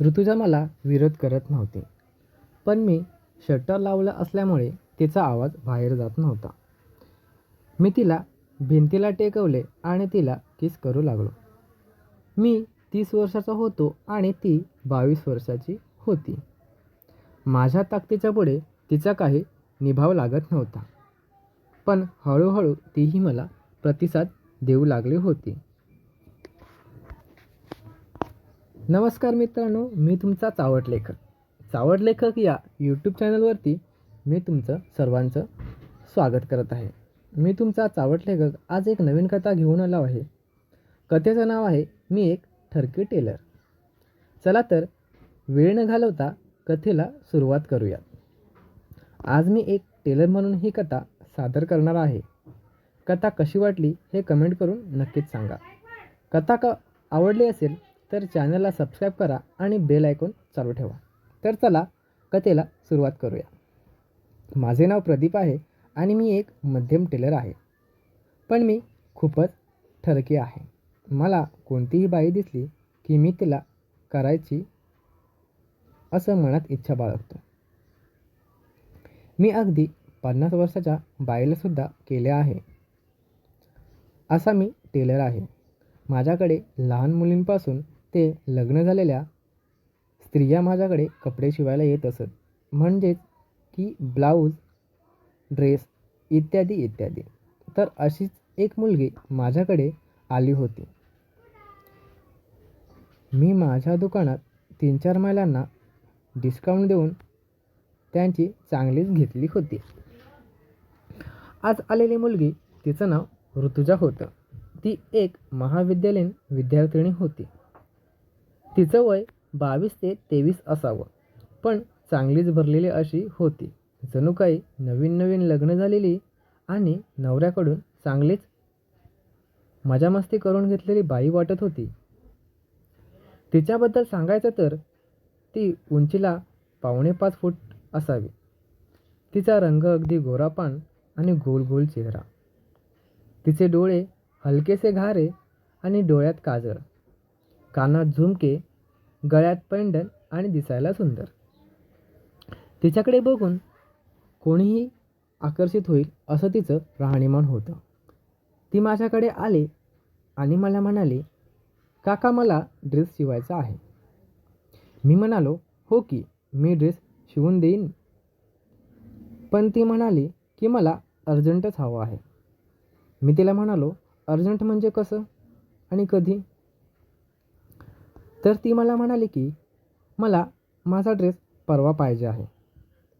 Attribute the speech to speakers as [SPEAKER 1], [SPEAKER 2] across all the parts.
[SPEAKER 1] ऋतुजा मला विरोध करत नव्हती. पण मी शटर लावलं असल्यामुळे तिचा आवाज बाहेर जात नव्हता. मी तिला भिंतीला टेकवले आणि तिला किस करू लागलो. मी तीस वर्षाचा होतो आणि ती बावीस वर्षाची होती. माझ्या ताकदीच्या पुढे तिचा काही निभाव लागत नव्हता. पण हळूहळू तीही मला प्रतिसाद देऊ लागली होती. नमस्कार मित्रांनो मी तुमचा चावट लेखक. चावट लेखक या यूट्यूब चॅनलवरती मी तुमचं सर्वांचं स्वागत करत आहे. मी तुमचा चावट लेखक आज एक नवीन कथा घेऊन आलो आहे. कथेचं नाव आहे मी एक ठरकी टेलर. चला तर वेळ न घालवता कथेला सुरुवात करूया आज मी एक टेलर म्हणून ही कथा सादर करणार आहे. कथा कशी वाटली हे कमेंट करून नक्कीच सांगा. कथा का आवडली असेल तर चॅनलला सबस्क्राईब करा आणि बेल आयकॉन चालू ठेवा. तर चला कथेला सुरुवात करूया. माझे नाव प्रदीप आहे आणि मी एक मध्यम टेलर आहे. पण मी खूपच ठरकी आहे. मला कोणतीही बाई दिसली की मी तिला करायची असं मनात इच्छा बाळगतो. मी अगदी पन्नास वर्षाच्या बाईलासुद्धा केले आहे. असा मी टेलर आहे. माझ्याकडे लहान मुलींपासून ते लग्न झालेल्या स्त्रिया माझ्याकडे कपडे शिवायला येत असत. म्हणजेच की ब्लाऊज ड्रेस इत्यादी इत्यादी. तर अशीच एक मुलगी माझ्याकडे आली होती. मी माझ्या दुकानात तीन चार महिलांना डिस्काउंट देऊन त्यांची चांगलीच घेतली होती. आज आलेली मुलगी तिचं नाव ऋतुजा होतं. ती एक महाविद्यालयीन विद्यार्थिनी होती. तिचं वय बावीस ते तेवीस असावं. पण चांगलीच भरलेली अशी होती. जणू काही नवीन नवीन लग्न झालेली आणि नवऱ्याकडून चांगलीच मजामस्ती करून घेतलेली बाई वाटत होती. तिच्याबद्दल सांगायचं तर ती उंचीला पावणे पाच फूट असावी. तिचा रंग अगदी गोरापान आणि गोल गोल चेहरा. तिचे डोळे हलकेसे घारे आणि डोळ्यात काजळ. कानात झुमके गळ्यात पैंडण आणि दिसायला सुंदर. तिच्याकडे बघून कोणीही आकर्षित होईल असं तिचं राहणीमान होतं. ती माझ्याकडे आले आणि मला म्हणाली काका मला ड्रेस शिवायचा आहे. मी म्हणालो हो की मी ड्रेस शिवून देईन. पण ती म्हणाली की मला अर्जंटच हवं आहे. मी तिला म्हणालो अर्जंट म्हणजे कसं? आणि कधी? तर ती मला म्हणाली की मला माझा ड्रेस परवा पाहिजे आहे.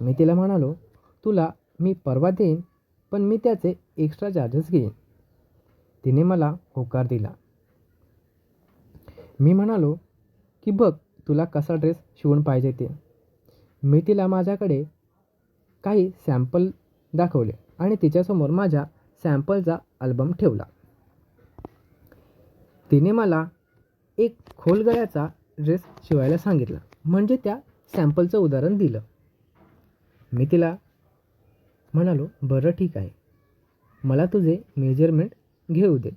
[SPEAKER 1] मी तिला म्हणालो तुला मी परवा देईन पण मी त्याचे एक्स्ट्रा चार्जेस घेईन. तिने मला होकार दिला. मी म्हणालो की बघ तुला कसा ड्रेस शिवून पाहिजे ते. मी तिला माझ्याकडे काही सॅम्पल दाखवले आणि तिच्यासमोर माझ्या सॅम्पलचा अल्बम ठेवला. तिने मला एक खोल गळ्याचा ड्रेस शिवायला सांगितला. म्हणजे त्या सॅम्पलचं उदाहरण दिलं. मी तिला म्हणालो बरं ठीक आहे. मला तुझे मेजरमेंट घेऊ दे.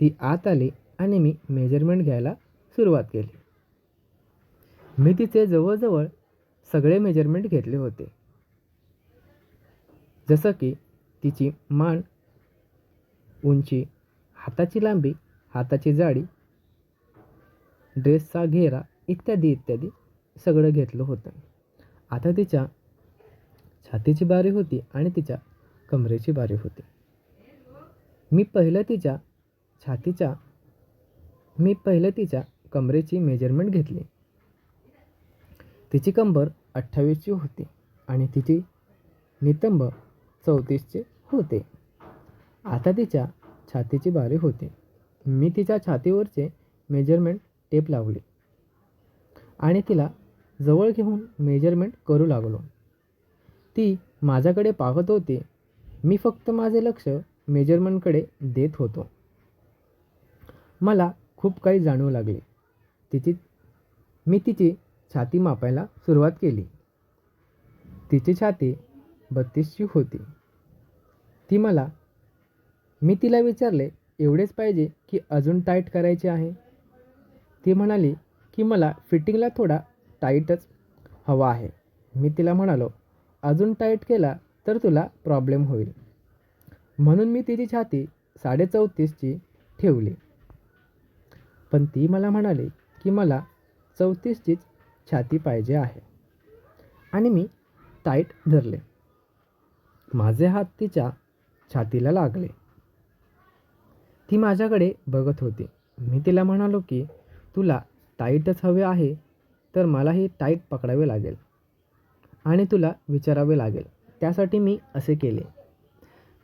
[SPEAKER 1] ती आत आली आणि मी मेजरमेंट घ्यायला सुरुवात केली. मी तिचे जवळजवळ सगळे मेजरमेंट घेतले होते. जसं की तिची मान उंची हाताची लांबी हाताची जाडी ड्रेसचा घेरा इत्यादी इत्यादी सगळं घेतलं होतं. आता तिच्या छातीची बारी होती आणि तिच्या कमरेची बारी होती. मी पहिलं तिच्या छातीच्या मी पहिलं तिच्या कमरेची मेजरमेंट घेतली. तिची कंबर अठ्ठावीसची होती आणि तिची नितंब चौतीसचे होते. आता तिच्या छातीची बारी होती. मी तिच्या छातीवरचे मेजरमेंट टेप लावले. आणि तिला जवळ घेऊन मेजरमेंट करू लागलो. ती माझ्याकडे पाहत होती. मी फक्त माझे लक्ष मेजरमेंटकडे देत होतो. मला खूप काही जाणवू लागले. तिची मी तिची छाती मापायला सुरुवात केली. तिची छाती बत्तीसची होती. ती मला मी तिला विचारले एवढेच पाहिजे की अजून टाईट करायचे आहे? ती म्हणाली की मला फिटिंगला थोडा टाईटच हवा आहे. मी तिला म्हणालो अजून टाईट केला तर तुला प्रॉब्लेम होईल. म्हणून मी तिची छाती साडे चौतीसची ठेवली. पण ती मला म्हणाली की मला चौतीसचीच छाती पाहिजे आहे. आणि मी टाईट धरले. माझे हात तिच्या छातीला लागले. ती माझ्याकडे बघत होती. मी तिला म्हणालो की तुला टाईटच हवे आहे तर मलाही टाईट पकडावे लागेल आणि तुला विचारावे लागेल. त्यासाठी मी असे केले.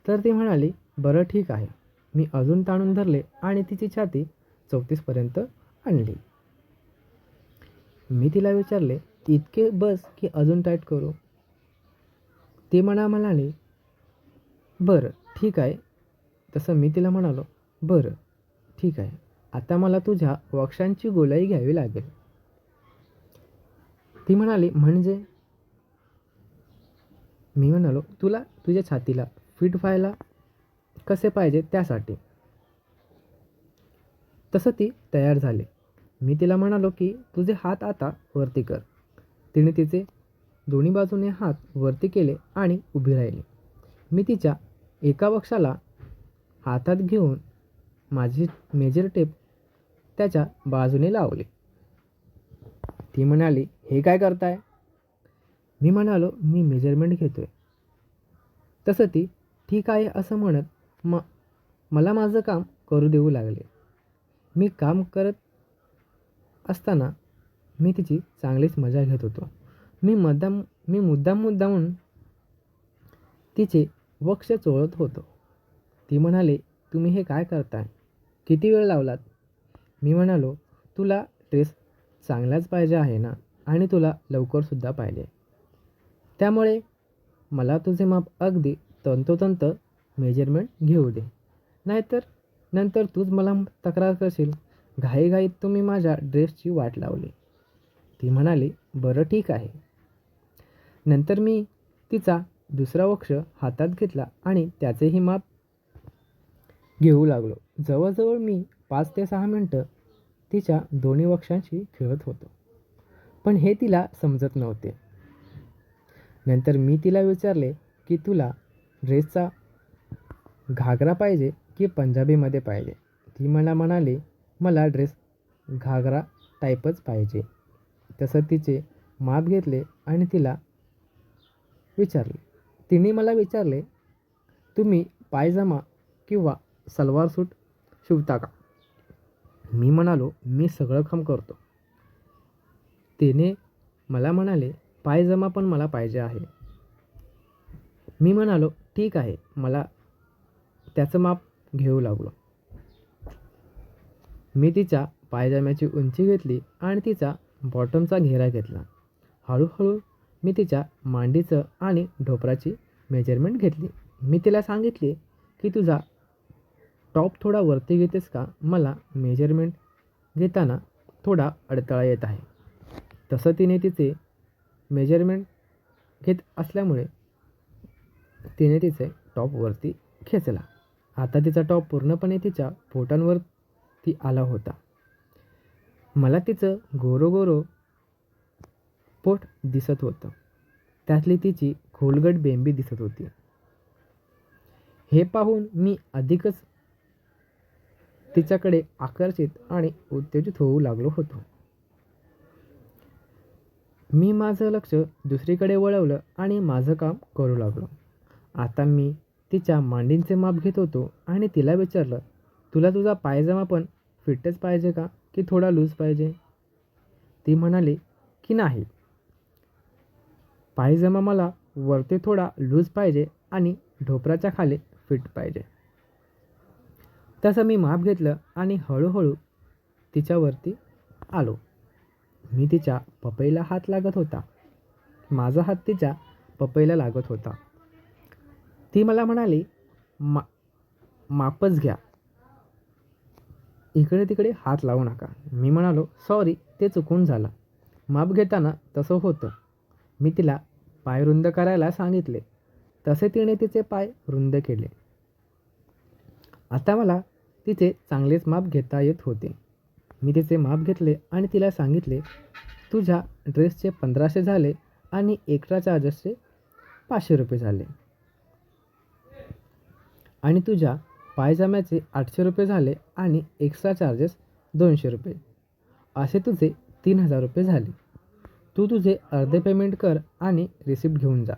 [SPEAKER 1] तर ती म्हणाली बरं ठीक आहे. मी अजून ताणून धरले आणि तिची छाती चौतीसपर्यंत आणली. मी तिला विचारले इतके बस की अजून टाईट करू? ती म्हणा म्हणाली बरं ठीक आहे. तसं मी तिला म्हणालो बरं ठीक आहे. आता मला तुझ्या वक्षांची गोलाई घ्यावी लागेल. ती म्हणाली म्हणजे? मी म्हणालो तुला तुझ्या छातीला फिट व्हायला कसे पाहिजे त्यासाठी. तसं ती तयार झाली. मी तिला म्हणालो की तुझे हात आता वरती कर. तिने तिचे दोन्ही बाजूने हात वरती केले आणि उभी राहिली. मी तिच्या एका वक्षाला हातात घेऊन माझी मेजर टेप त्याच्या बाजूने लावले. ती म्हणाली हे काय करताय? मी म्हणालो मी मेजरमेंट घेतोय. तसं ती ठीक आहे असं म्हणत म मला माझं काम करू देऊ लागले. मी काम करत असताना मी तिची चांगलीच मजा घेत होतो. मी मुद्दाम मी मुद्दाम मुद्दामून तिचे वक्ष चोळत होतो. ती म्हणाली तुम्ही हे काय करताय? किती वेळ लावलात? मी म्हणालो तुला ड्रेस चांगलाच पाहिजे आहे ना? आणि तुला लवकरसुद्धा पाहिजे. त्यामुळे मला तुझे माप अगदी तंतोतंत मेजरमेंट घेऊ दे. नाहीतर नंतर तूच मला तक्रार करशील. घाईघाईत तुम्ही माझ्या ड्रेसची वाट लावली. ती म्हणाली बरं ठीक आहे. नंतर मी तिचा दुसरा वक्ष हातात घेतला आणि त्याचेही माप घेऊ लागलो. जवळजवळ मी पाच ते सहा मिनटं तिच्या दोन्ही वक्षांशी खेळत होतो. पण हे तिला समजत नव्हते. नंतर मी तिला विचारले की तुला ड्रेसचा घागरा पाहिजे की पंजाबीमध्ये पाहिजे? ती मला म्हणाली मला ड्रेस घागरा टाईपच पाहिजे. तसं तिचे माप घेतले आणि तिला विचारले. तिने मला विचारले तुम्ही पायजमा किंवा सलवार सूट शिवता का? मी म्हणालो मी सगळं काम करतो. तिने मला म्हणाले पायजमा पण मला पाहिजे आहे. मी म्हणालो ठीक आहे मला त्याचं माप घेऊ लागलो. मी तिच्या पायजम्याची उंची घेतली आणि तिचा बॉटमचा घेरा घेतला. हळूहळू मी तिच्या मांडीचं आणि ढोपराची मेजरमेंट घेतली. मी तिला सांगितले की तुझा टॉप थोडा वरती घेतेस का? मला मेजरमेंट घेताना थोडा अडथळा येत आहे. तसं तिने तिचे मेजरमेंट घेत असल्यामुळे तिने तिचे टॉप वरती खेचला. आता तिचा टॉप पूर्णपणे तिच्या पोटांवरती आला होता. मला तिचं गोरो गोरो पोट दिसत होतं. त्यातली तिची खोलगट बेंबी दिसत होती. हे पाहून मी अधिकच तिच्याकडे आकर्षित आणि उत्तेजित होऊ लागलो होतो. मी माझं लक्ष दुसरीकडे वळवलं आणि माझं काम करू लागलो. आता मी तिच्या मांडींचे माप घेत होतो आणि तिला विचारलं तुला तुझा पायजमा पण फिटच पाहिजे का? की थोडा लूज पाहिजे? ती म्हणाली की नाही. पायजमा मला वरती थोडा लूज पाहिजे आणि ढोपराच्या खाली फिट पाहिजे. तसं मी माप घेतलं आणि हळूहळू तिच्यावरती आलो. मी तिच्या पपईला हात लागत होता. माझा हात तिच्या पपईला लागत होता. ती मला म्हणाली मा मापच घ्या. इकडे तिकडे हात लावू नका. मी म्हणालो सॉरी ते चुकून झालं. माप घेताना तसं होतं. मी तिला पाय रुंद करायला सांगितले. तसे तिने तिचे पाय रुंद केले. आता मला तिचे चांगलेच माप घेता येत होते. मी तिचे माप घेतले आणि तिला सांगितले तुझ्या ड्रेसचे पंधराशे झाले आणि एक्स्ट्रा चार्जेसचे पाचशे रुपये झाले. आणि तुझ्या पायजाम्याचे आठशे रुपये झाले आणि एक्स्ट्रा चार्जेस दोनशे रुपये. असे तुझे तीन हजार रुपये झाले. तू तुझे अर्धे पेमेंट कर आणि रिसिप्ट घेऊन जा.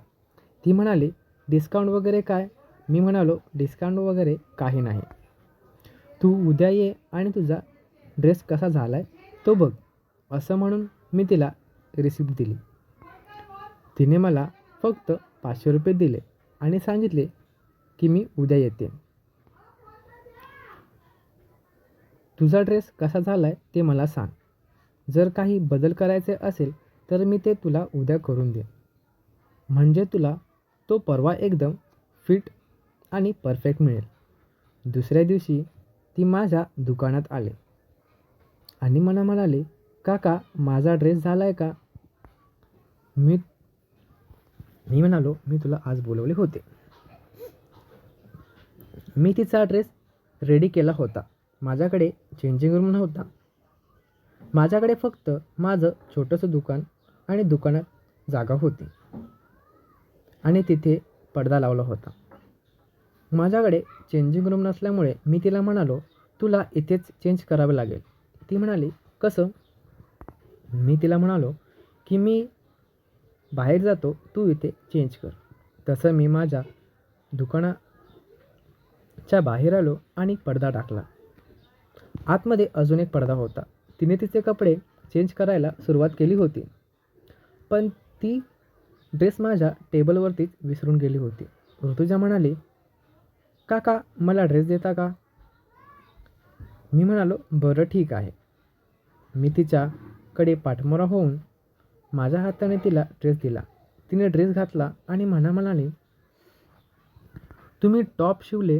[SPEAKER 1] ती म्हणाली डिस्काउंट वगैरे काय? मी म्हणालो डिस्काउंट वगैरे काही नाही. तू उद्या ये आणि तुझा ड्रेस कसा झाला आहे तो बघ. असं म्हणून मी तिला रिसिप्ट दिली. तिने मला फक्त पाचशे रुपये दिले आणि सांगितले की मी उद्या येते. तुझा ड्रेस कसा झाला आहे ते मला सांग. जर काही बदल करायचे असेल तर मी ते तुला उद्या करून देईन. म्हणजे तुला तो परवा एकदम फिट आणि परफेक्ट मिळेल. दुसऱ्या दिवशी ती माझ्या दुकानात आले. आणि मला म्हणाले काका माझा ड्रेस झाला आहे का? मी मी म्हणालो मी तुला आज बोलवले होते. मी तिचा ड्रेस रेडी केला होता. माझ्याकडे चेंजिंग रूम नव्हता. माझ्याकडे फक्त माझं छोटंसं दुकान आणि दुकानात जागा होती. आणि तिथे पडदा लावला होता. माझ्याकडे चेंजिंग रूम नसल्यामुळे मी तिला म्हणालो तुला इथेच चेंज करावे लागेल. ती म्हणाली कसं? मी तिला म्हणालो की मी बाहेर जातो तू इथे चेंज कर. तसं मी माझ्या दुकानाच्या बाहेर आलो आणि पडदा टाकला. आतमध्ये अजून एक पडदा होता. तिने तिचे कपडे चेंज करायला सुरुवात केली होती. पण ती ड्रेस माझ्या टेबलवरतीच विसरून गेली होती. ऋतुजा म्हणाली काका मला ड्रेस देता का? मी म्हणालो बरं ठीक आहे. मी तिच्याकडे पाठमोरा होऊन माझ्या हाताने तिला ड्रेस दिला. तिने ड्रेस घातला आणि म्हणा म्हणाली तुम्ही टॉप शिवले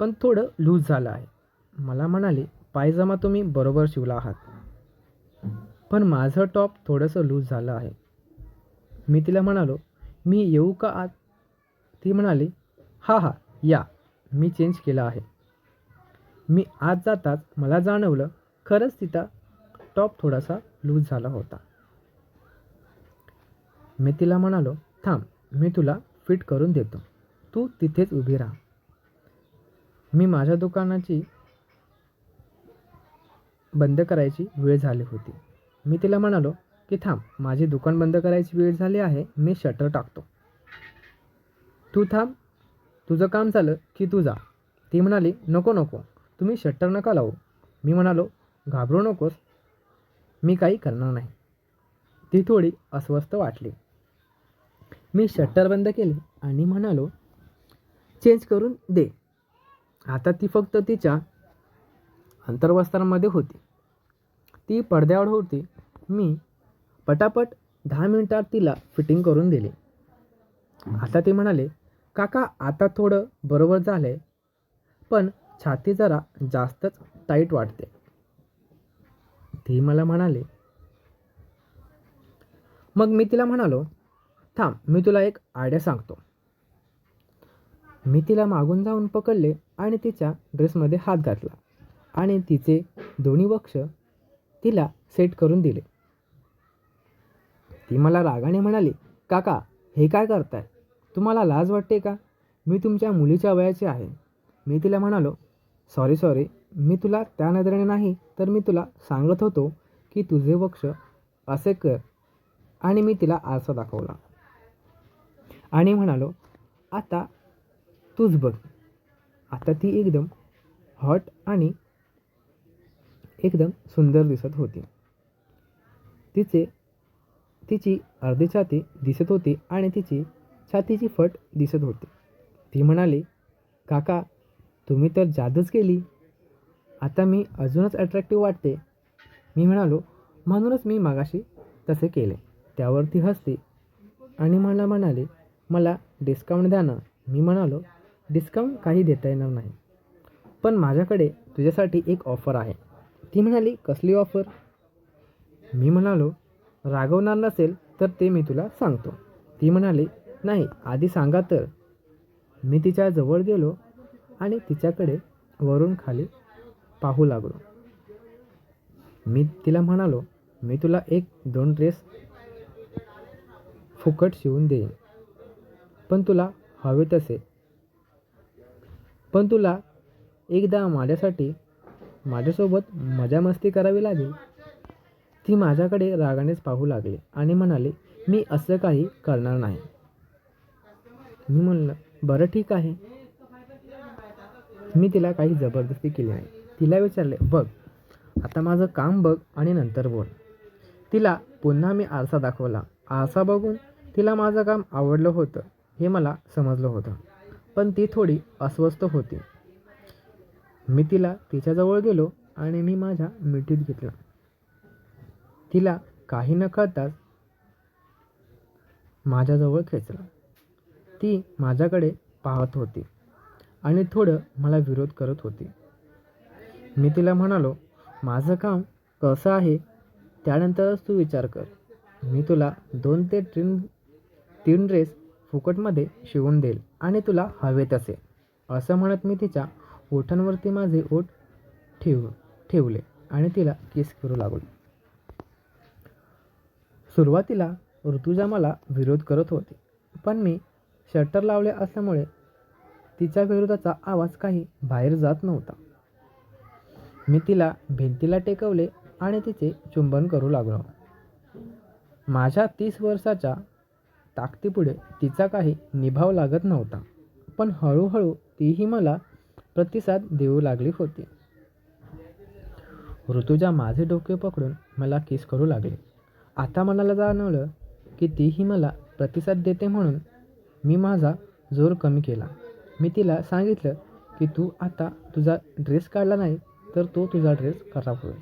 [SPEAKER 1] पण थोडं लूज झालं आहे. मला म्हणाली पायजमा तुम्ही बरोबर शिवला आहात पण माझं टॉप थोडंसं लूज झालं आहे. मी तिला म्हणालो मी येऊ का आत? ती म्हणाली हा हा या. मी चेंज केलं आहे. मी आत जाताच मला जाणवलं खरंच तिचा टॉप थोडासा लूज झाला होता. मी तिला म्हणालो थांब मी तुला फिट करून देतो. तू तिथेच उभी राहा. मी माझ्या दुकानाची बंद करायची वेळ झाली होती. मी तिला म्हणालो की थांब माझी दुकान बंद करायची वेळ झाली आहे मी शटर टाकतो. तू थांब तुझं काम झालं की तू जा. ती म्हणाली नको नको. तुम्ही शटर नका लावू. मी म्हणालो घाबरू नकोस. मी काही करणार नाही. ती थोडी अस्वस्थ वाटली. मी शटर बंद केले आणि म्हणालो चेंज करून दे. आता ती फक्त तिच्या अंतर्वस्त्रांमध्ये होती. ती पडद्यावर होती. मी पटापट दहा मिनिटात तिला फिटिंग करून दिली. आता ते म्हणाले काका आता थोडं बरोबर झालं आहे पण छाती जरा जास्तच टाईट वाटते. ती मला म्हणाले. मग मी तिला म्हणालो थांब मी तुला एक आयडिया सांगतो. मी तिला मागून जाऊन पकडले आणि तिच्या ड्रेसमध्ये हात घातला आणि तिचे दोन्ही वक्ष तिला सेट करून दिले. ती मला रागाने म्हणाली काका हे काय करताय? तुम्हाला लाज वाटते का? मी तुमच्या मुलीच्या वयाची आहे. मी तिला म्हणालो सॉरी सॉरी. मी तुला त्या नजरेने नाही तर मी तुला सांगत होतो की तुझे वक्ष असे कर. आणि मी तिला आरसा दाखवला. आणि म्हणालो आता तूच बघ. आता ती एकदम हॉट आणि एकदम सुंदर दिसत होती. तिचे तिची अर्धी छाती दिसत होती आणि तिची छातीची फट दिसत होती. ती म्हणाली काका तुम्ही तर जादूच केली. आता मी अजूनच अट्रॅक्टिव्ह वाटते. मी म्हणालो म्हणूनच मी मागाशी तसे केले. त्यावर ती हसते आणि मला म्हणाले मला डिस्काउंट द्या ना. मी म्हणालो डिस्काउंट काही देता येणार नाही. पण माझ्याकडे तुझ्यासाठी एक ऑफर आहे. ती म्हणाली कसली ऑफर मी म्हणालो रागवणार नसेल तर ते मी तुला सांगतो. ती म्हणाली नाही आधी सांगा तर. मी तिच्या जवळ गेलो आणि तिच्याकडे वरून खाली पाहू लागलो. मी तिला म्हणालो मी तुला एक दोन ड्रेस फुकट शिवून देईन. पण तुला हवे तसे. पण तुला एकदा माझ्यासाठी माझ्यासोबत मजा मस्ती करावी लागेल. ती माझ्याकडे रागानेच पाहू लागली आणि म्हणाली मी असं काही करणार नाही. मी म्हणलं बरं ठीक आहे. मी तिला काही जबरदस्ती केली नाही. तिला विचारले बघ आता माझं काम बघ आणि नंतर बोल. तिला पुन्हा मी आरसा दाखवला. आरसा बघून तिला माझं काम आवडलं होतं हे मला समजलं होतं. पण ती थोडी अस्वस्थ होती. मी तिला तिच्याजवळ गेलो आणि मी माझ्या मिठीत घेतलं. तिला काही न कळताच माझ्याजवळ खेचलं. ती माझ्याकडे पाहत होती आणि थोडं मला विरोध करत होती. मी तिला म्हणालो माझं काम कसं आहे? त्यानंतरच तू विचार कर. मी तुला दोन ते तीन तीन ड्रेस फुकटमध्ये शिवून देईल आणि तुला हवे तसे असं म्हणत मी तिच्या ओठांवरती माझे ओठ ठेव ठेवले आणि तिला किस करू लागलो. सुरुवातीला ऋतुजा मला विरोध करत होती पण मी शटर लावले असल्यामुळे तिच्या विरोधाचा आवाज काही बाहेर जात नव्हता. मी तिला भिंतीला टेकवले आणि तिचे चुंबन करू लागलो. माझ्या तीस वर्षाच्या ताकदीपुढे तिचा काही निभाव लागत नव्हता पण हळूहळू तीही मला प्रतिसाद देऊ लागली होती. ऋतुजा माझे डोके पकडून मला किस करू लागली. आता मनाला जाणवलं की तीही मला प्रतिसाद देते म्हणून मी माझा जोर कमी केला. मी तिला सांगितलं की तू आता तुझा ड्रेस काढला नाही तर तो तुझा ड्रेस खराब होईल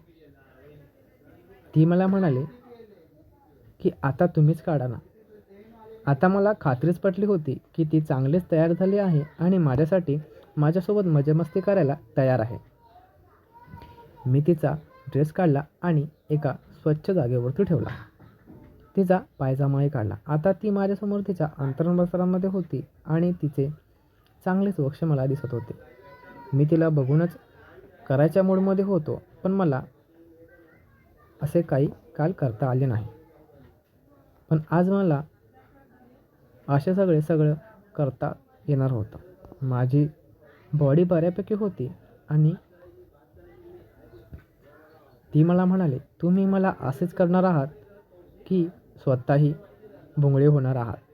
[SPEAKER 1] ती मला म्हणाले की आता तुम्हीच काढा ना. आता मला खात्रीच पटली होती की ती चांगलीच तयार झाली आहे आणि माझ्यासाठी माझ्यासोबत मजेमस्ती करायला तयार आहे. मी तिचा ड्रेस काढला आणि एका स्वच्छ जागेवरती ठेवला. तिचा पायजामाही काढला. आता ती माझ्यासमोर तिच्या अंतर्मसरामध्ये होती आणि तिचे चांगलेच वक्ष मला दिसत होते. मी तिला बघूनच करायच्या मूडमध्ये होतो पण मला असे काही काल करता आले नाही. पण आज मला असे सगळे सगळं करता येणार होतं. माझी बॉडी बऱ्यापैकी होती आणि ती मला म्हणाली तुम्ही मला असेच करणार आहात की स्वतःही भोंगळे होणार आहात.